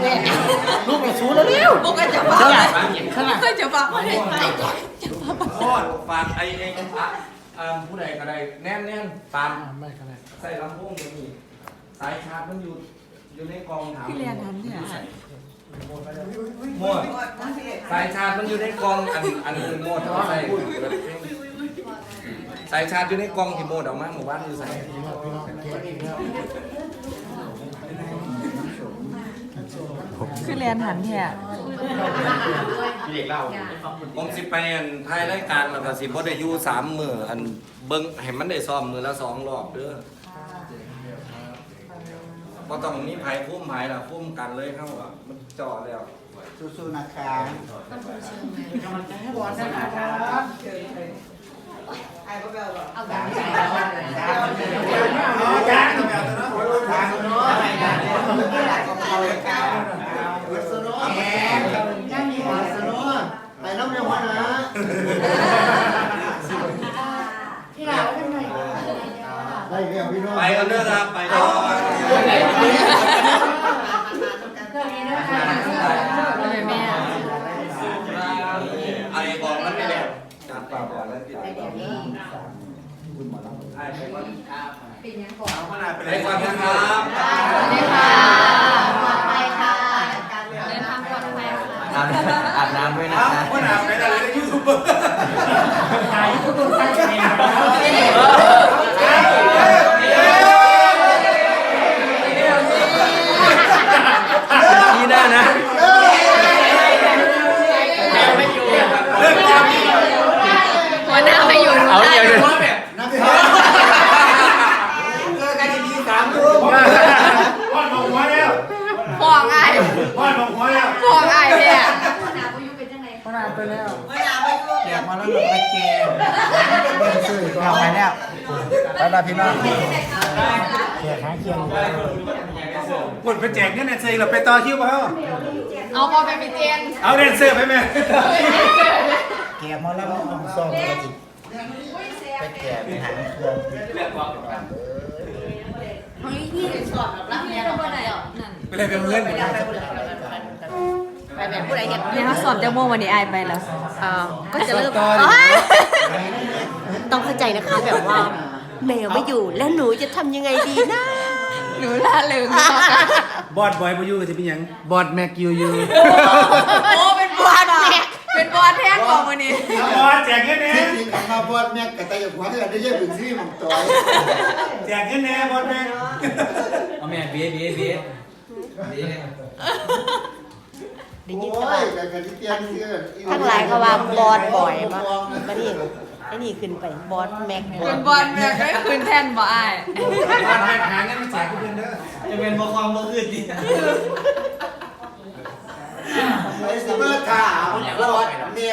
เลยลูกไปสู้แล้วเร็วพวกก็จะฟังขนาดขนาดเคยจะฟังว่าได้ใจโคตรฝากไอ้เองอะอ่าผู้ใดก็ได้แน่นแน่นตามไม่ขนาดใส่ลำโพงก็มีสายชาร์จมันอยู่อยู่ในกองถามพี่เรียนนั้นเนี่ยหมดสายชาร์จมันอยู่ในกองอันอันหมดใส่สายชาร์จอยู่ในกองที่โมดออกมาหมู่บ้านอยู่ใส่ พี่น้องพี่น้องเกลียดแล้วคือเรียนหันเนี่ยผมสิไปอันท้ายรายการแล้วก็สิบ่ได้อยู่สามมืออันเบิ่งให้มันได้ซ้อมมือละสองรอบเด้อบ่ต้องมีไผคุ้มไผล่ะคุ้มกันเลยเฮาอะมันจ่อแล้ว สู้ๆนะคะเป็นกำลังใจให้บอลนะครับเอาแบบนี้เอาจ้าเอาแบบนั้นทางเนาะเอาเลยครับสโน่แหมย่ามีหัวสโน่ไปน้ำเร็วนะ ที่เราเป็นไง ได้เรียกพี่น้องไปกันเด้อครับไปเด้อเครื่องนี้นะคะแม่ไอ้บอกมันไม่ได้จัดปากบอกแล้วติดไอ้บอกไอ้ไปก่อนเป็นยังก่อนไปก่อนนะครับสวัสดีค่ะปลอดภัยค่ะเดินทางปลอดภัยค่ะอาบน้ำด้วยนะคะคนอาบไปได้เลยยูทูบเบอร์นี่ได้นะ หัวหน้าไม่อยู่ เอาเดี๋ยวเดี๋ยว นักข่าวเจอกันดีๆสามทุ่ม พ่อมองหัวแล้ว ฟองไอ้พ่อมองหัวแล้วฟองไอ้เนี่ยขนาดอายุเป็นยังไงขนาดไปแล้วแจกมาแล้วหนึ่งไปเกมเบิ้ลซื้อเอาไปแล้วแล้วล่ะพี่น้องแจกหาเคียงกดไปแจกเงินแดนเซอร์เราไปต่อคิวเปล่าเอาพอไปเป็นเจนเอาแดนเซอร์ไปไหมแจกมาแล้วต้องซ่อมกันจิไปแจกไปหาเครื่อง เฮ้ยพี่สอบรับเรียนอะไรอะ นั่นไปเลยเป็นเพื่อนไปแบบผู้ใดเห็นเนี่ยเขาสอบจะโมงวันนี้ไอไปแล้วอ่าก็จะเริ่มต้องเข้าใจนะคะแบบว่าแมวไม่อยู่แล้วหนูจะทำยังไงดีนะ หนูล่าเริงมากบอดบอยมาอยู่จะเป็นยังบอดแม็กยูยูโอ้เป็นบอลแท็กเป็นบอลแท็กของวันนี้บอดแจกเงินแน่ที่จริงของเราพอดแม่กระต่ายหัวเดือดได้เยอะถึงที่มันตัวแจกเงินแน่บอดแม็กเอาแม่เบียเบียเบีย เบียได้ยินโอ้เขาว่ายกันที่เตียงเสื้อทั้งหลายเขาว่าบอดบ่อยมากมานี่ไอ้นี่ขึ้นไปบอดแม็กเป็นบอลแบบไม่คืนแท่นบ่ไอ้บอดแม็กหาเงินมาแจกเพื่อนเด้อจะเป็นบอความบ่ขึ้นดิไอ้สิเบอร์ถามรอดเมีย